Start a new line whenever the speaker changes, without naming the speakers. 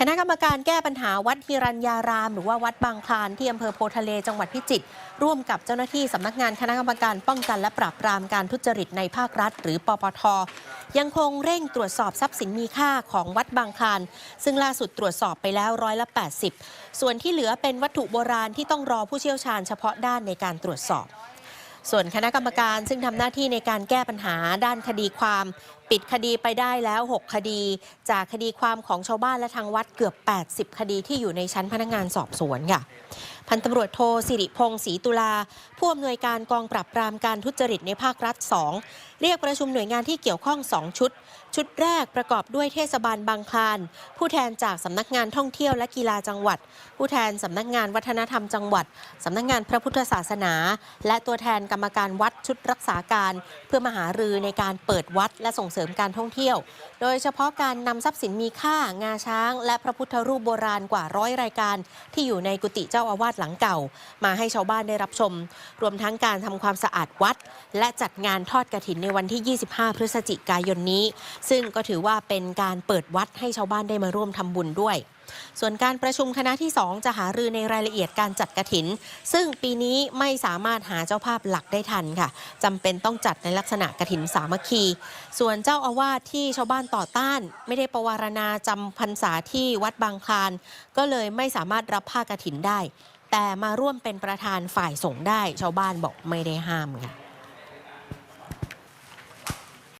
คณะกรรมการแก้ปัญหาวัดฮิรัญญาราม หรือว่าวัดบางคลานที่อำเภอโพทะเลจังหวัดพิจิตรร่วมกับเจ้าหน้าที่สำนักงานคณะกรรมการป้องกันและปราบปรามการทุจริตในภาครัฐ หรือปปท ยังคงเร่งตรวจสอบทรัพย์สินมีค่าของวัดบางคลานซึ่งล่าสุดตรวจสอบไปแล้วร้อยละ 80 ส่วนที่เหลือเป็นวัตถุโบราณที่ต้องรอผู้เชี่ยวชาญเฉพาะด้านในการตรวจสอบส่วนคณะกรรมการซึ่งทำหน้าที่ในการแก้ปัญหาด้านคดีความปิดคดีไปได้แล้ว 6 คดี จากคดีความของชาวบ้านและทางวัดเกือบ 80 คดีที่อยู่ในชั้นพนักงานสอบสวนค่ะ พันตำรวจโทสิริพงศ์ศรีตุลา ผู้อำนวยการกองปราบปรามการทุจริตในภาครัฐ 2 เรียกประชุมหน่วยงานที่เกี่ยวข้อง 2 ชุด ชุดแรกประกอบด้วยเทศบาลบางคลาน ผู้แทนจากสำนักงานท่องเที่ยวและกีฬาจังหวัด ผู้แทนสำนักงานวัฒนธรรมจังหวัดสำนักงานพระพุทธศาสนา และตัวแทนกรรมการวัดชุดรักษาการ เพื่อมาหารือในการเปิดวัดและส่งเสริมการท่องเที่ยว โดยเฉพาะการนำทรัพย์สินมีค่างาช้าง และพระพุทธรูปโบราณกว่าร้อยรายการ ที่อยู่ในกุฏิเจ้าอาวาสหลังเก่า มาให้ชาวบ้านได้รับชม รวมทั้งการทำความสะอาดวัด และจัดงานทอดกระถินในวันที่ 25 พฤศจิกายนนี้ ซึ่งก็ถือว่าเป็นการเปิดวัดให้ชาวบ้านได้มาร่วมทำบุญด้วย ส่วนการประชุมคณะที่ 2 จะหารือในรายละเอียดการจัดกระถิน ซึ่งปีนี้ไม่สามารถหาเจ้าภาพหลักได้ทันค่ะจำเป็นต้องจัดในลักษณะกระถินสามัคคี ส่วนเจ้าอาวาสที่ชาวบ้านต่อต้าน ไม่ได้ประวารณาจำพรรษาที่วัดบางคลาน ก็เลยไม่สามารถรับผ้ากระถินได้ แต่มาร่วมเป็นประธานฝ่ายสงฆ์ได้ ชาวบ้านบอกไม่ได้ห้ามค่ะ